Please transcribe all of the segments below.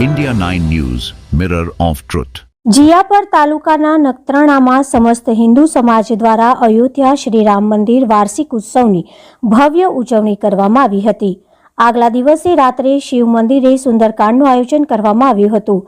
India 9 News, Mirror of Truth. Jiyapar તાલુકાના નખત્રાણામાં સમસ્ત હિન્દુ સમાજ દ્વારા અયોધ્યા શ્રી રામ મંદિર વાર્ષિક ઉત્સવની ભવ્ય ઉજવણી કરવામાં આવી હતી આગલા દિવસે રાત્રે શિવ મંદિરે સુંદરકાંડનું આયોજન કરવામાં આવ્યું હતું.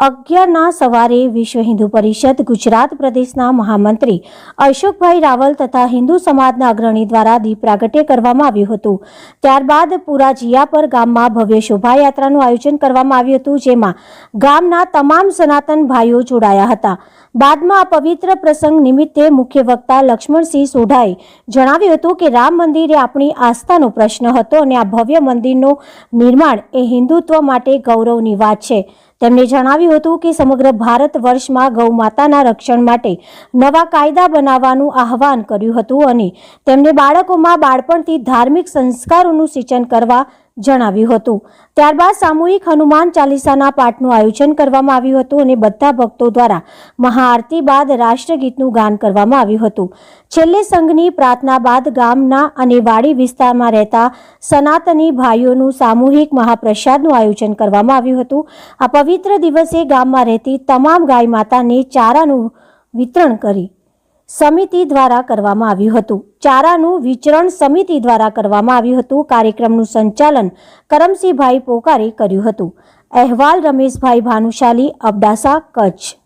અગિયારના સવારે વિશ્વ હિન્દુ પરિષદ, ગુજરાત પ્રદેશના મહામંત્રી અશોકભાઈ રાવલ તથા હિન્દુ સમાજના અગ્રણી દ્વારા દીપ પ્રાગટ્ય કરવામાં આવ્યું હતું. ત્યારબાદ પૂરા જીયાપર ગામમાં ભવ્ય શોભાયાત્રાનું આયોજન કરવામાં આવ્યું હતું, જેમાં ગામના તમામ સનાતન ભાઈઓ જોડાયા હતા. બાદમાં આ પવિત્ર પ્રસંગ નિમિત્તે મુખ્ય વક્તા લક્ષ્મણસિંહ સોઢાએ જણાવ્યું હતું કે રામ મંદિર એ આપણી આસ્થાનો પ્રશ્ન હતો અને આ ભવ્ય મંદિરનું નિર્માણ એ હિન્દુત્વ માટે ગૌરવની વાત છે. તેમણે જણાવ્યું હતું કે સમગ્ર ભારત વર્ષમાં ગૌ માતાના રક્ષણ માટે નવા કાયદા બનાવવાનું આહવાન કર્યું હતું અને તેમને બાળકોમાં બાળપણથી ધાર્મિક સંસ્કારોનું સિંચન કરવા જણાવ્યું હતું. ત્યારબાદ સામૂહિક હનુમાન ચાલીસાના પાઠનું આયોજન કરવામાં આવ્યું હતું અને બધા ભક્તો દ્વારા મહાઆરતી બાદ રાષ્ટ્રગીતનું ગાન કરવામાં આવ્યું હતું. છેલ્લે સંઘની પ્રાર્થના બાદ ગામના અને વાડી વિસ્તારમાં રહેતા સનાતની ભાઈઓનું સામૂહિક મહાપ્રસાદનું આયોજન કરવામાં આવ્યું હતું. આ પવિત્ર દિવસે ગામમાં રહેતી તમામ ગાય માતાને ચારાનું વિતરણ કરી સમિતિ દ્વારા કરવામાં આવ્યું હતું. ચારાનું વિચરણ સમિતિ દ્વારા કરવામાં આવ્યું હતું. કાર્યક્રમનું સંચાલન કરમસિંહભાઈ પોકારે કર્યું હતું. અહેવાલ રમેશભાઈ ભાનુશાલી, અબડાસા, કચ્છ.